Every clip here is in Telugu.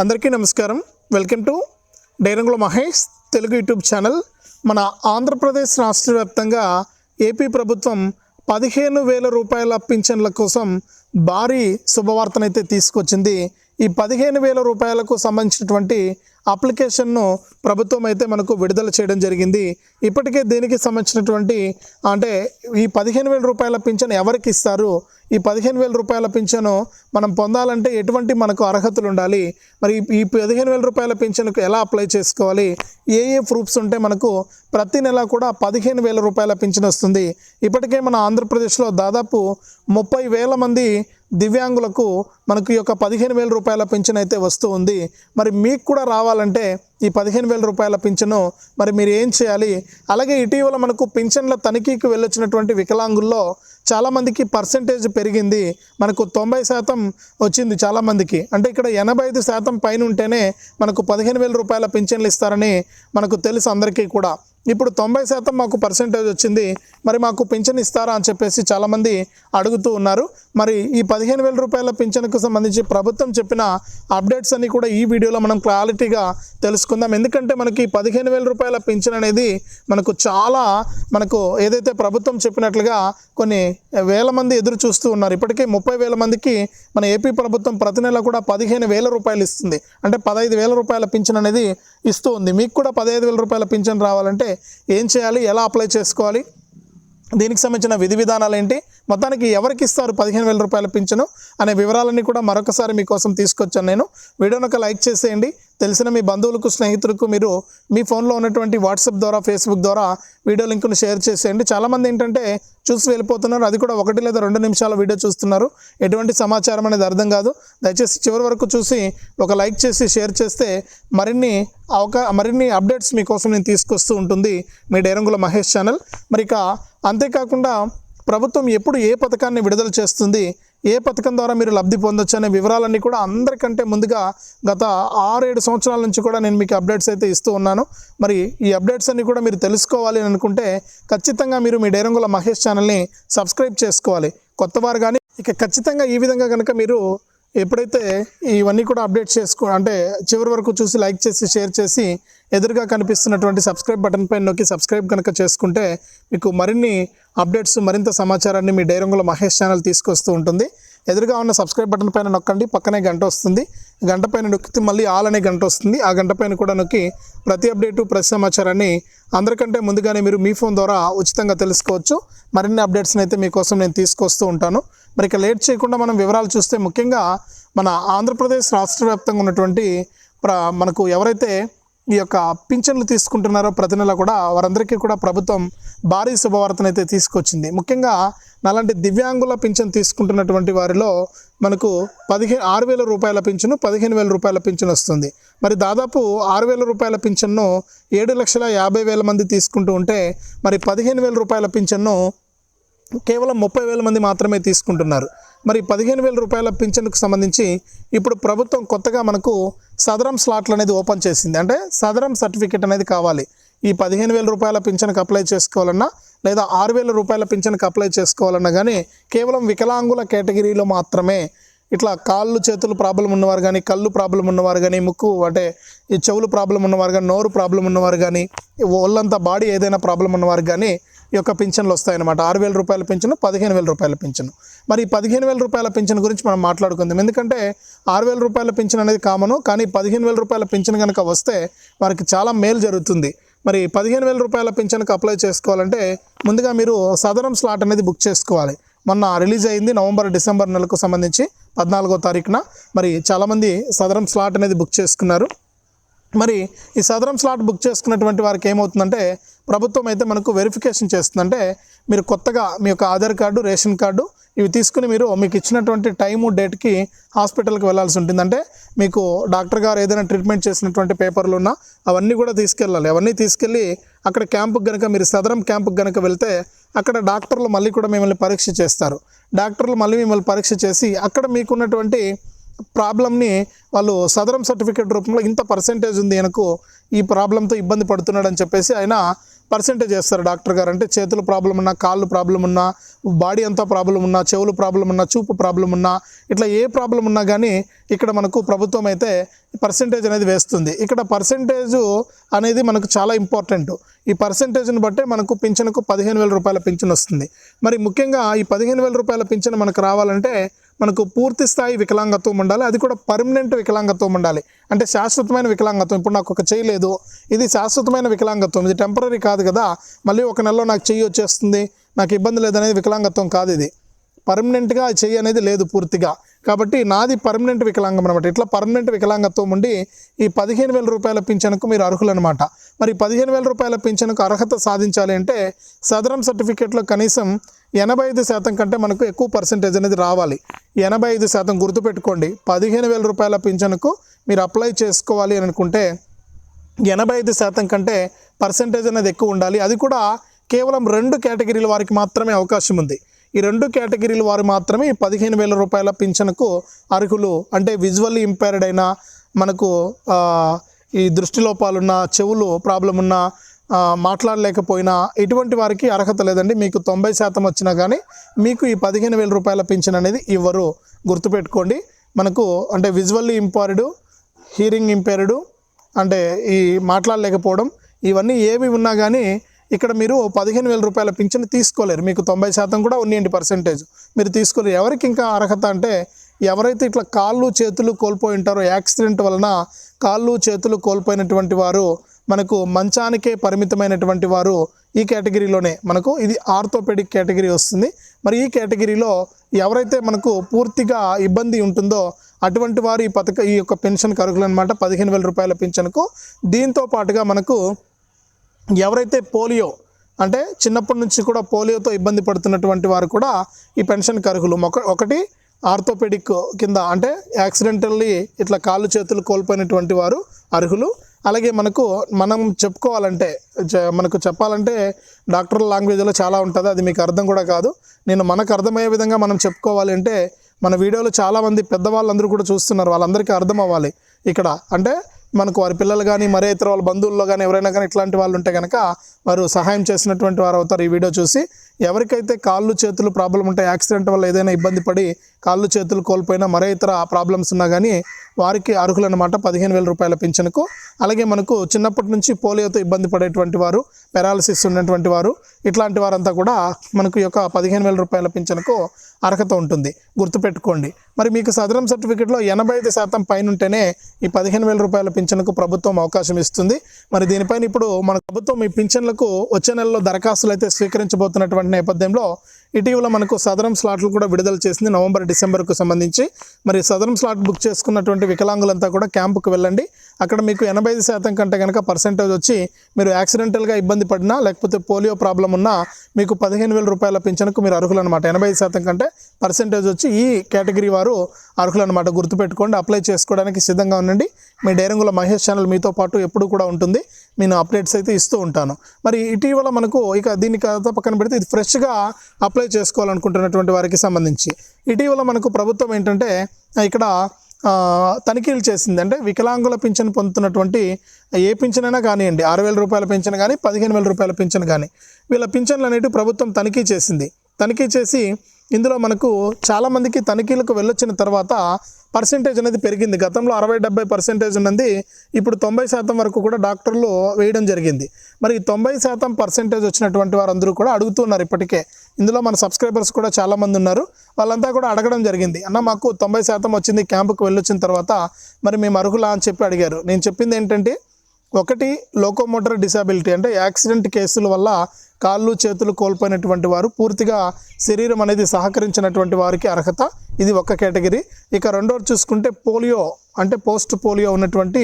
అందరికీ నమస్కారం. వెల్కమ్ టు డైరంగుల మహేష్ తెలుగు యూట్యూబ్ ఛానల్. మన ఆంధ్రప్రదేశ్ రాష్ట్ర వ్యాప్తంగా ఏపీ ప్రభుత్వం పదిహేను వేల రూపాయల పింఛన్ల కోసం భారీ శుభవార్తనైతే తీసుకొచ్చింది ఈ పదిహేను వేల రూపాయలకు సంబంధించినటువంటి అప్లికేషన్ను ప్రభుత్వం అయితే మనకు విడుదల చేయడం జరిగింది. ఇప్పటికే దీనికి సంబంధించినటువంటి అంటే ఈ పదిహేను వేల రూపాయల పింఛను ఎవరికి ఇస్తారు? ఈ పదిహేను వేల రూపాయల పింఛను మనం పొందాలంటే ఎటువంటి మనకు అర్హతలు ఉండాలి? మరి ఈ పదిహేను వేల రూపాయల పింఛన్కు ఎలా అప్లై చేసుకోవాలి? ఏ ఏ ప్రూఫ్స్ ఉంటే మనకు ప్రతి నెల కూడా పదిహేను వేల రూపాయల పింఛన్ వస్తుంది. ఇప్పటికే మన ఆంధ్రప్రదేశ్లో దాదాపు ముప్పై వేల మంది దివ్యాంగులకు మనకు ఈ యొక్క పదిహేను వేల రూపాయల పింఛన్ అయితే వస్తూ ఉంది. మరి మీకు కూడా రావాలంటే ఈ పదిహేను వేల రూపాయల పింఛను మరి మీరు ఏం చేయాలి? అలాగే ఇటీవల మనకు పింఛన్ల తనిఖీకి వెళ్ళొచ్చినటువంటి వికలాంగుల్లో చాలామందికి పర్సంటేజ్ పెరిగింది. మనకు తొంభై శాతం వచ్చింది చాలామందికి. అంటే ఇక్కడ ఎనభై ఐదు శాతం పైన ఉంటేనే మనకు పదిహేను వేల రూపాయల పింఛన్లు ఇస్తారని మనకు తెలుసు అందరికీ కూడా. ఇప్పుడు తొంభై శాతం మాకు పర్సంటేజ్ వచ్చింది. మరి మాకు పింఛన్ ఇస్తారా అని చెప్పేసి చాలామంది అడుగుతూ ఉన్నారు. మరి ఈ పదిహేను వేల రూపాయల పింఛన్కు సంబంధించి ప్రభుత్వం చెప్పిన అప్డేట్స్ అన్ని కూడా ఈ వీడియోలో మనం క్లారిటీగా తెలుసుకుందాం. ఎందుకంటే మనకి పదిహేను వేల రూపాయల పింఛన్ అనేది మనకు చాలా మనకు ఏదైతే ప్రభుత్వం చెప్పినట్లుగా కొన్ని వేల మంది ఎదురు చూస్తూ ఉన్నారు. ఇప్పటికే ముప్పై వేల మందికి మన ఏపీ ప్రభుత్వం ప్రతి నెల కూడా పదిహేను వేల రూపాయలు ఇస్తుంది. అంటే పదహైదు వేల రూపాయల పింఛన్ అనేది ఇస్తూ ఉంది. మీకు కూడా పదహైదు వేల రూపాయల పింఛన్ రావాలంటే ఏం చేయాలి? ఎలా అప్లై చేసుకోవాలి? దీనికి సంబంధించిన విధి విధానాలు ఏంటి? మొత్తానికి ఎవరికి ఇస్తారు పదిహేను వేల రూపాయల పింఛను అనే వివరాలన్నీ కూడా మరొకసారి మీకోసం తీసుకొచ్చాను నేను. వీడియోని ఒక లైక్ చేసేయండి. తెలిసిన మీ బంధువులకు స్నేహితులకు మీరు మీ ఫోన్లో ఉన్నటువంటి వాట్సాప్ ద్వారా ఫేస్బుక్ ద్వారా వీడియో లింకును షేర్ చేసేయండి. చాలామంది ఏంటంటే చూసి వెళ్ళిపోతున్నారు. అది కూడా ఒకటి లేదా రెండు నిమిషాల వీడియో చూస్తున్నారు. ఎటువంటి సమాచారం అనేది అర్థం కాదు. దయచేసి చివరి వరకు చూసి ఒక లైక్ చేసి షేర్ చేస్తే మరిన్ని అవకా మరిన్ని అప్డేట్స్ మీకోసం నేను తీసుకొస్తూ ఉంటుంది మీ డేరంగుల మహేష్ ఛానల్. మరి ఇక అంతేకాకుండా ప్రభుత్వం ఎప్పుడు ఏ పథకాన్ని విడుదల చేస్తుంది ఏ పథకం ద్వారా మీరు లబ్ధి పొందొచ్చు అనే వివరాలన్నీ కూడా అందరికంటే ముందుగా గత ఆరేడు సంవత్సరాల నుంచి కూడా నేను మీకు అప్డేట్స్ అయితే ఇస్తూ ఉన్నాను. మరి ఈ అప్డేట్స్ అన్ని కూడా మీరు తెలుసుకోవాలి అని అనుకుంటే ఖచ్చితంగా మీరు మీ డైరంగుల మహేష్ ఛానల్ని సబ్స్క్రైబ్ చేసుకోవాలి. కొత్తవారు కానీ ఇక ఖచ్చితంగా ఈ విధంగా కనుక మీరు ఎప్పుడైతే ఇవన్నీ కూడా అప్డేట్ చేసుకో అంటే చివరి వరకు చూసి లైక్ చేసి షేర్ చేసి ఎదురుగా కనిపిస్తున్నటువంటి సబ్స్క్రైబ్ బటన్ పైన నొక్కి సబ్స్క్రైబ్ కనుక చేసుకుంటే మీకు మరిన్ని అప్డేట్స్ మరింత సమాచారాన్ని మీ డైరంగుల మహేష్ ఛానల్ తీసుకొస్తూ ఉంటుంది. ఎదురుగా ఉన్న సబ్స్క్రైబ్ బటన్ పైన నొక్కండి పక్కనే గంట వస్తుంది. గంట పైన నొక్కితే మళ్ళీ ఆల్ అనే గంట వస్తుంది. ఆ గంట పైన కూడా నొక్కి ప్రతి అప్డేటు ప్రతి సమాచారాన్ని అందరికంటే ముందుగానే మీరు మీ ఫోన్ ద్వారా ఉచితంగా తెలుసుకోవచ్చు. మరిన్ని అప్డేట్స్ని అయితే మీకోసం నేను తీసుకొస్తూ ఉంటాను. మరి ఇక లేట్ చేయకుండా మనం వివరాలు చూస్తే ముఖ్యంగా మన ఆంధ్రప్రదేశ్ రాష్ట్ర వ్యాప్తంగా ఉన్నటువంటి ప్ర మనకు ఎవరైతే ఈ యొక్క పింఛన్లు తీసుకుంటున్నారో ప్రతి నెల కూడా వారందరికీ కూడా ప్రభుత్వం భారీ శుభవార్తను అయితే తీసుకొచ్చింది. ముఖ్యంగా నాలాంటి దివ్యాంగుల పింఛన్ తీసుకుంటున్నటువంటి వారిలో మనకు పదిహేను ఆరు వేల రూపాయల పింఛను పదిహేను వేల రూపాయల పింఛన్ వస్తుంది. మరి దాదాపు ఆరు వేల రూపాయల పింఛన్ను ఏడు లక్షల యాభై వేల మంది తీసుకుంటూ ఉంటే మరి పదిహేను వేల రూపాయల పింఛన్ను కేవలం ముప్పై వేల మంది మాత్రమే తీసుకుంటున్నారు. మరి పదిహేను వేల రూపాయల పింఛన్కు సంబంధించి ఇప్పుడు ప్రభుత్వం కొత్తగా మనకు సదరం స్లాట్లు అనేది ఓపెన్ చేసింది. అంటే సదరం సర్టిఫికేట్ అనేది కావాలి. ఈ పదిహేను వేల రూపాయల పింఛన్కి అప్లై చేసుకోవాలన్నా లేదా ఆరు వేల రూపాయల పింఛన్కి అప్లై చేసుకోవాలన్నా కానీ కేవలం వికలాంగుల కేటగిరీలో మాత్రమే ఇట్లా కాళ్ళు చేతులు ప్రాబ్లం ఉన్నవారు కానీ కళ్ళు ప్రాబ్లం ఉన్నవారు కానీ ముక్కు అంటే ఈ చెవులు ప్రాబ్లం ఉన్నవారు కానీ నోరు ప్రాబ్లం ఉన్నవారు కానీ ఒళ్ళంతా బాడీ ఏదైనా ప్రాబ్లం ఉన్నవారు కానీ ఈ యొక్క పింఛన్లు వస్తాయన్నమాట. ఆరు వేల రూపాయల పింఛను పదిహేను వేల రూపాయల పింఛను. మరి ఈ పదిహేను వేల రూపాయల పింఛన్ గురించి మనం మాట్లాడుకుందాం. ఎందుకంటే ఆరు వేల రూపాయల పింఛన్ అనేది కామను కానీ పదిహేను వేల రూపాయల పింఛన్ కనుక వస్తే వారికి చాలా మేలు జరుగుతుంది. మరి పదిహేను వేల రూపాయల పింఛన్కి అప్లై చేసుకోవాలంటే ముందుగా మీరు సదరం స్లాట్ అనేది బుక్ చేసుకోవాలి. మొన్న రిలీజ్ అయింది నవంబర్ డిసెంబర్ నెలకు సంబంధించి పద్నాలుగో తారీఖున. మరి చాలామంది సదరం స్లాట్ అనేది బుక్ చేసుకున్నారు. మరి ఈ సదరం స్లాట్ బుక్ చేసుకున్నటువంటి వారికి ఏమవుతుందంటే ప్రభుత్వం అయితే మనకు వెరిఫికేషన్ చేస్తుందంటే మీరు కొత్తగా మీ యొక్క ఆధార్ కార్డు రేషన్ కార్డు ఇవి తీసుకుని మీరు మీకు ఇచ్చినటువంటి టైము డేట్కి హాస్పిటల్కి వెళ్ళాల్సి ఉంటుంది అంటే మీకు డాక్టర్ గారు ఏదైనా ట్రీట్మెంట్ చేసినటువంటి పేపర్లు ఉన్నా అవన్నీ కూడా తీసుకెళ్ళాలి. అవన్నీ తీసుకెళ్ళి అక్కడ క్యాంపుకి కనుక మీరు సదరం క్యాంపుకి కనుక వెళ్తే అక్కడ డాక్టర్లు మళ్ళీ కూడా మిమ్మల్ని పరీక్ష చేస్తారు. డాక్టర్లు మళ్ళీ మిమ్మల్ని పరీక్ష చేసి అక్కడ మీకున్నటువంటి ప్రాబ్లమ్ని వాళ్ళు సదరం సర్టిఫికేట్ రూపంలో ఇంత పర్సెంటేజ్ ఉంది ఆయనకు ఈ ప్రాబ్లంతో ఇబ్బంది పడుతున్నాడు అని చెప్పేసి ఆయన పర్సెంటేజ్ చేస్తారు డాక్టర్ గారు. అంటే చేతులు ప్రాబ్లం ఉన్నా కాళ్ళు ప్రాబ్లం ఉన్నా బాడీ అంతా ప్రాబ్లం ఉన్నా చెవులు ప్రాబ్లం ఉన్నా చూపు ప్రాబ్లం ఉన్నా ఇట్లా ఏ ప్రాబ్లం ఉన్నా కానీ ఇక్కడ మనకు ప్రభుత్వం అయితే పర్సెంటేజ్ అనేది వేస్తుంది. ఇక్కడ పర్సెంటేజ్ అనేది మనకు చాలా ఇంపార్టెంట్. ఈ పర్సెంటేజ్ని బట్టే మనకు పింఛన్కు పదిహేను వేల రూపాయల పింఛన్ వస్తుంది మరి ముఖ్యంగా ఈ పదిహేను వేల రూపాయల పింఛన్ మనకు రావాలంటే మనకు పూర్తి స్థాయి వికలాంగత్వం ఉండాలి. అది కూడా పర్మనెంట్ వికలాంగత్వం ఉండాలి. అంటే శాశ్వతమైన వికలాంగత్వం. ఇప్పుడు నాకు ఒక చెయ్యి లేదు. ఇది శాశ్వతమైన వికలాంగత్వం. ఇది టెంపరీ కాదు కదా. మళ్ళీ ఒక నెలలో నాకు చెయ్యి వచ్చేస్తుంది. నాకు ఇబ్బంది లేదనేది వికలాంగత్వం కాదు ఇది. పర్మనెంట్గా చెయ్యి అనేది లేదు పూర్తిగా. కాబట్టి నాది పర్మనెంట్ వికలాంగం అనమాట ఇట్లా పర్మనెంట్ వికలాంగత్వం ఉండి ఈ పదిహేను వేల రూపాయల పింఛన్కు మీరు అర్హులనమాట మరి పదిహేను వేల రూపాయల పింఛన్కు అర్హత సాధించాలి అంటే సదరం సర్టిఫికేట్లో కనీసం ఎనభై ఐదు శాతం కంటే మనకు ఎక్కువ పర్సెంటేజ్ అనేది రావాలి. ఎనభై ఐదు శాతం గుర్తుపెట్టుకోండి. పదిహేను వేల రూపాయల పింఛన్కు మీరు అప్లై చేసుకోవాలి అని అనుకుంటే ఎనభై ఐదు శాతం కంటే పర్సెంటేజ్ అనేది ఎక్కువ ఉండాలి. అది కూడా కేవలం రెండు కేటగిరీల వారికి మాత్రమే అవకాశం ఉంది. ఈ రెండు కేటగిరీల వారు మాత్రమే ఈ పదిహేను వేల రూపాయల పింఛన్కు అర్హులు. అంటే విజువల్లీ ఇంపైర్డ్ అయిన మనకు ఈ దృష్టి లోపాలున్న చెవులు ప్రాబ్లం ఉన్న మాట్లాడలేకపోయినా ఇటువంటి వారికి అర్హత లేదండి. మీకు తొంభై శాతం వచ్చినా కానీ మీకు ఈ పదిహేను వేల రూపాయల పింఛన్ అనేది ఇవ్వరు. గుర్తుపెట్టుకోండి. మనకు అంటే విజువల్లీ ఇంపైర్డ్ హీరింగ్ ఇంపైర్డ్ అంటే ఈ మాట్లాడలేకపోవడం ఇవన్నీ ఏవి ఉన్నా కానీ ఇక్కడ మీరు పదిహేను వేల రూపాయల పింఛన్ తీసుకోలేరు. మీకు తొంభై శాతం కూడా ఉన్నాయండి పర్సెంటేజ్ మీరు తీసుకోలేరు. ఎవరికి ఇంకా అర్హత అంటే ఎవరైతే ఇట్లా కాళ్ళు చేతులు కోల్పోయి ఉంటారో యాక్సిడెంట్ వలన కాళ్ళు చేతులు కోల్పోయినటువంటి వారు మనకు మంచానికే పరిమితమైనటువంటి వారు ఈ కేటగిరీలోనే. మనకు ఇది ఆర్థోపెడిక్ కేటగిరీ వస్తుంది. మరి ఈ కేటగిరీలో ఎవరైతే మనకు పూర్తిగా ఇబ్బంది ఉంటుందో అటువంటి వారు ఈ పథక ఈ యొక్క పెన్షన్ కరుకులు అనమాట పదిహేను వేల రూపాయల పెన్షన్కు దీంతో పాటుగా మనకు ఎవరైతే పోలియో అంటే చిన్నప్పటి నుంచి కూడా పోలియోతో ఇబ్బంది పడుతున్నటువంటి వారు కూడా ఈ పెన్షన్కి అర్హులు ఒకటి ఆర్థోపెడిక్ కింద అంటే యాక్సిడెంటల్లీ ఇట్లా కాళ్ళు చేతులు కోల్పోయినటువంటి వారు అర్హులు. అలాగే మనకు మనం చెప్పుకోవాలంటే మనకు చెప్పాలంటే డాక్టర్ లాంగ్వేజ్లో చాలా ఉంటుంది అది మీకు అర్థం కూడా కాదు. నేను మనకు అర్థమయ్యే విధంగా మనం చెప్పుకోవాలి అంటే మన వీడియోలో చాలామంది పెద్దవాళ్ళందరూ కూడా చూస్తున్నారు వాళ్ళందరికీ అర్థం అవ్వాలి. ఇక్కడ అంటే మనకు వారి పిల్లలు కానీ మరే ఇతర వాళ్ళ బంధువుల్లో కానీ ఎవరైనా కానీ ఇట్లాంటి వాళ్ళు ఉంటే కనుక వారు సహాయం చేసినటువంటి వారు అవుతారు ఈ వీడియో చూసి. ఎవరికైతే కాళ్ళు చేతులు ప్రాబ్లం ఉంటాయి యాక్సిడెంట్ వల్ల ఏదైనా ఇబ్బంది పడి కాళ్ళు చేతులు కోల్పోయినా మరే ఇతర ప్రాబ్లమ్స్ ఉన్నా కానీ వారికి అర్హులన్నమాట పదిహేను వేల రూపాయల పింఛన్కు. అలాగే మనకు చిన్నప్పటి నుంచి పోలియోతో ఇబ్బంది పడేటువంటి వారు పెరాలసిస్ ఉన్నటువంటి వారు ఇట్లాంటి వారంతా కూడా మనకు ఈ యొక్క పదిహేను వేల రూపాయల పింఛన్కు అర్హత ఉంటుంది. గుర్తుపెట్టుకోండి. మరి మీకు సదరం సర్టిఫికేట్లో ఎనభై ఐదు శాతం పైన ఉంటేనే ఈ పదిహేను వేల రూపాయల పింఛన్కు ప్రభుత్వం అవకాశం ఇస్తుంది. మరి దీనిపైన ఇప్పుడు మన ప్రభుత్వం ఈ పింఛన్లకు వచ్చే నెలలో దరఖాస్తులు అయితే స్వీకరించబోతున్నటువంటి నేపథ్యంలో ఇటీవల మనకు సదరం స్లాట్లు కూడా విడుదల చేసింది నవంబర్ డిసెంబర్కు సంబంధించి. మరి సదరం స్లాట్ బుక్ చేసుకున్నటువంటి వికలాంగులంతా కూడా క్యాంపుకు వెళ్ళండి. అక్కడ మీకు ఎనభై ఐదు శాతం కంటే కనుక పర్సెంటేజ్ వచ్చి మీరు యాక్సిడెంటల్గా ఇబ్బంది పడినా లేకపోతే పోలియో ప్రాబ్లం ఉన్నా మీకు పదిహేను వేల రూపాయల పింఛన్కు మీరు అర్హులు అనమాట ఎనభై ఐదు శాతం కంటే పర్సెంటేజ్ వచ్చి ఈ కేటగిరీ వారు అర్హులు అనమాట గుర్తుపెట్టుకోండి అప్లై చేసుకోవడానికి సిద్ధంగా ఉండండి. మీ డైరంగుల మహేష్ ఛానల్ మీతో పాటు ఎప్పుడు కూడా ఉంటుంది. నేను అప్డేట్స్ అయితే ఇస్తూ ఉంటాను. మరి ఇటీవల మనకు ఇక దీన్ని కథ పక్కన పెడితే ఇది ఫ్రెష్గా అప్లై చేసుకోవాలనుకుంటున్నటువంటి వారికి సంబంధించి. ఇటీవల మనకు ప్రభుత్వం ఏంటంటే ఇక్కడ తనిఖీలు చేసింది. అంటే వికలాంగుల పింఛన్ పొందుతున్నటువంటి ఏ పింఛన్ అయినా కానివ్వండి ఆరు వేల రూపాయల పింఛన్ కానీ పదిహేను వేల రూపాయల పింఛన్ కానీ వీళ్ళ పింఛన్లు అనేవి ప్రభుత్వం తనిఖీ చేసింది. తనిఖీ చేసి ఇందులో మనకు చాలామందికి తనిఖీలకు వెళ్ళొచ్చిన తర్వాత పర్సెంటేజ్ అనేది పెరిగింది. గతంలో అరవై డెబ్బై పర్సెంటేజ్ ఉన్నది ఇప్పుడు తొంభై శాతం వరకు కూడా డాక్టర్లు వేయడం జరిగింది. మరి తొంభై శాతం పర్సెంటేజ్ వచ్చినటువంటి వారందరూ కూడా అడుగుతున్నారు ఇప్పటికే. ఇందులో మన సబ్స్క్రైబర్స్ కూడా చాలామంది ఉన్నారు. వాళ్ళంతా కూడా అడగడం జరిగింది. అన్న మాకు తొంభై శాతం వచ్చింది క్యాంపుకు వెళ్ళొచ్చిన తర్వాత మరి మేము అర్హులా? అని చెప్పి అడిగారు. నేను చెప్పింది ఏంటంటే ఒకటి లోకోమోటర్ డిసాబిలిటీ అంటే యాక్సిడెంట్ కేసుల వల్ల కాళ్ళు చేతులు కోల్పోయినటువంటి వారు పూర్తిగా శరీరం అనేది సహకరించినటువంటి వారికి అర్హత. ఇది ఒక కేటగిరీ. ఇక రెండోది చూసుకుంటే పోలియో అంటే పోస్ట్ పోలియో ఉన్నటువంటి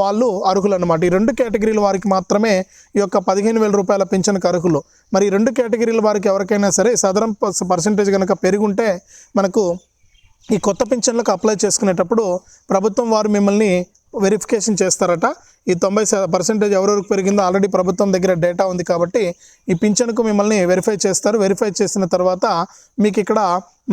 వాళ్ళు అర్హులు అనమాట ఈ రెండు కేటగిరీల వారికి మాత్రమే ఈ యొక్క పదిహేను వేల రూపాయల పింఛన్కి అర్హులు. మరి ఈ రెండు కేటగిరీల వారికి ఎవరికైనా సరే సదరం పర్సంటేజ్ కనుక పెరుగుంటే మనకు ఈ కొత్త పింఛన్లకు అప్లై చేసుకునేటప్పుడు ప్రభుత్వం వారు మిమ్మల్ని వెరిఫికేషన్ చేస్తారట. ఈ తొంభై పర్సెంటేజ్ ఎవరెవరికి పెరిగిందో ఆల్రెడీ ప్రభుత్వం దగ్గర డేటా ఉంది కాబట్టి ఈ పింఛన్కు మిమ్మల్ని వెరిఫై చేస్తారు. వెరిఫై చేసిన తర్వాత మీకు ఇక్కడ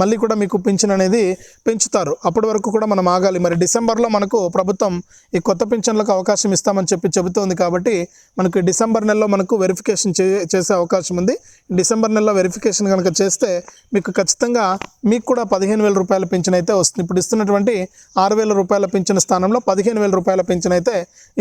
మళ్ళీ కూడా మీకు పింఛన్ అనేది పెంచుతారు. అప్పటి వరకు కూడా మనం ఆగాలి. మరి డిసెంబర్లో మనకు ప్రభుత్వం ఈ కొత్త పింఛన్లకు అవకాశం ఇస్తామని చెప్పి చెబుతోంది కాబట్టి మనకు డిసెంబర్ నెలలో మనకు వెరిఫికేషన్ చే చేసే అవకాశం ఉంది. డిసెంబర్ నెలలో వెరిఫికేషన్ కనుక చేస్తే మీకు ఖచ్చితంగా మీకు కూడా పదిహేను వేల రూపాయల పింఛన్ అయితే వస్తుంది. ఇప్పుడు ఇస్తున్నటువంటి ఆరు వేల రూపాయల పింఛన్ స్థానంలో పదిహేను వేల రూపాయల పింఛన్ అయితే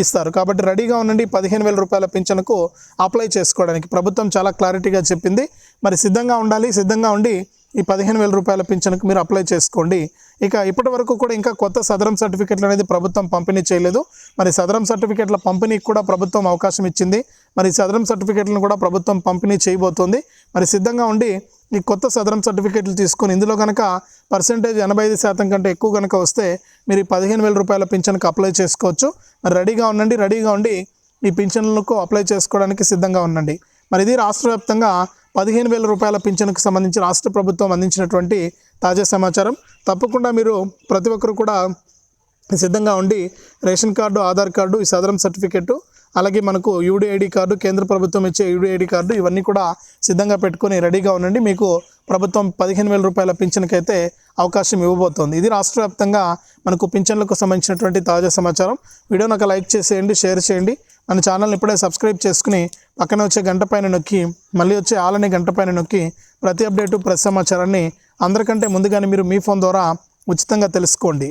ఇస్తారు. కాబట్టి రెడీగా ఉండండి. పదిహేను వేల రూపాయల పింఛన్కు అప్లై చేసుకోవడానికి. ప్రభుత్వం చాలా క్లారిటీగా చెప్పింది. మరి సిద్ధంగా ఉండాలి. సిద్ధంగా ఉండి ఈ పదిహేను వేల రూపాయల పింఛన్కు మీరు అప్లై చేసుకోండి. ఇక ఇప్పటి వరకు కూడా ఇంకా కొత్త సదరం సర్టిఫికెట్లు అనేది ప్రభుత్వం పంపిణీ చేయలేదు. మరి సదరం సర్టిఫికెట్ల పంపిణీకి కూడా ప్రభుత్వం అవకాశం ఇచ్చింది. మరి సదరం సర్టిఫికెట్లను కూడా ప్రభుత్వం పంపిణీ చేయబోతోంది. మరి సిద్ధంగా ఉండి ఈ కొత్త సదరం సర్టిఫికెట్లు తీసుకొని ఇందులో కనుక పర్సెంటేజ్ ఎనభై ఐదు శాతం కంటే ఎక్కువ కనుక వస్తే మీరు ఈ పదిహేను వేల రూపాయల పింఛన్కి అప్లై చేసుకోవచ్చు. మరి రెడీగా ఉండండి రెడీగా ఉండి ఈ పింఛన్లకు అప్లై చేసుకోవడానికి సిద్ధంగా ఉండండి. మరి ఇది రాష్ట్ర వ్యాప్తంగా పదిహేను వేల రూపాయల పింఛన్కు సంబంధించి రాష్ట్ర ప్రభుత్వం అందించినటువంటి తాజా సమాచారం. తప్పకుండా మీరు ప్రతి ఒక్కరు కూడా సిద్ధంగా ఉండి రేషన్ కార్డు ఆధార్ కార్డు ఈ సదరం సర్టిఫికెట్ అలాగే మనకు యూడిఐడి కార్డు కేంద్ర ప్రభుత్వం ఇచ్చే యూడిఐడి కార్డు ఇవన్నీ కూడా సిద్ధంగా పెట్టుకొని రెడీగా ఉండండి. మీకు ప్రభుత్వం పదిహేను వేల రూపాయల పింఛన్కైతే అవకాశం ఇవ్వబోతోంది. ఇది రాష్ట్ర వ్యాప్తంగా మనకు పింఛన్లకు సంబంధించినటువంటి తాజా సమాచారం. వీడియో నాకు లైక్ చేసేయండి షేర్ చేయండి. మన ఛానల్ని ఇప్పుడే సబ్స్క్రైబ్ చేసుకుని పక్కన వచ్చే గంట పైన నొక్కి మళ్ళీ వచ్చే ఆలని గంట పైన నొక్కి ప్రతి అప్డేటు ప్రతి సమాచారాన్ని అందరికంటే ముందుగానే మీరు మీ ఫోన్ ద్వారా ఉచితంగా తెలుసుకోండి.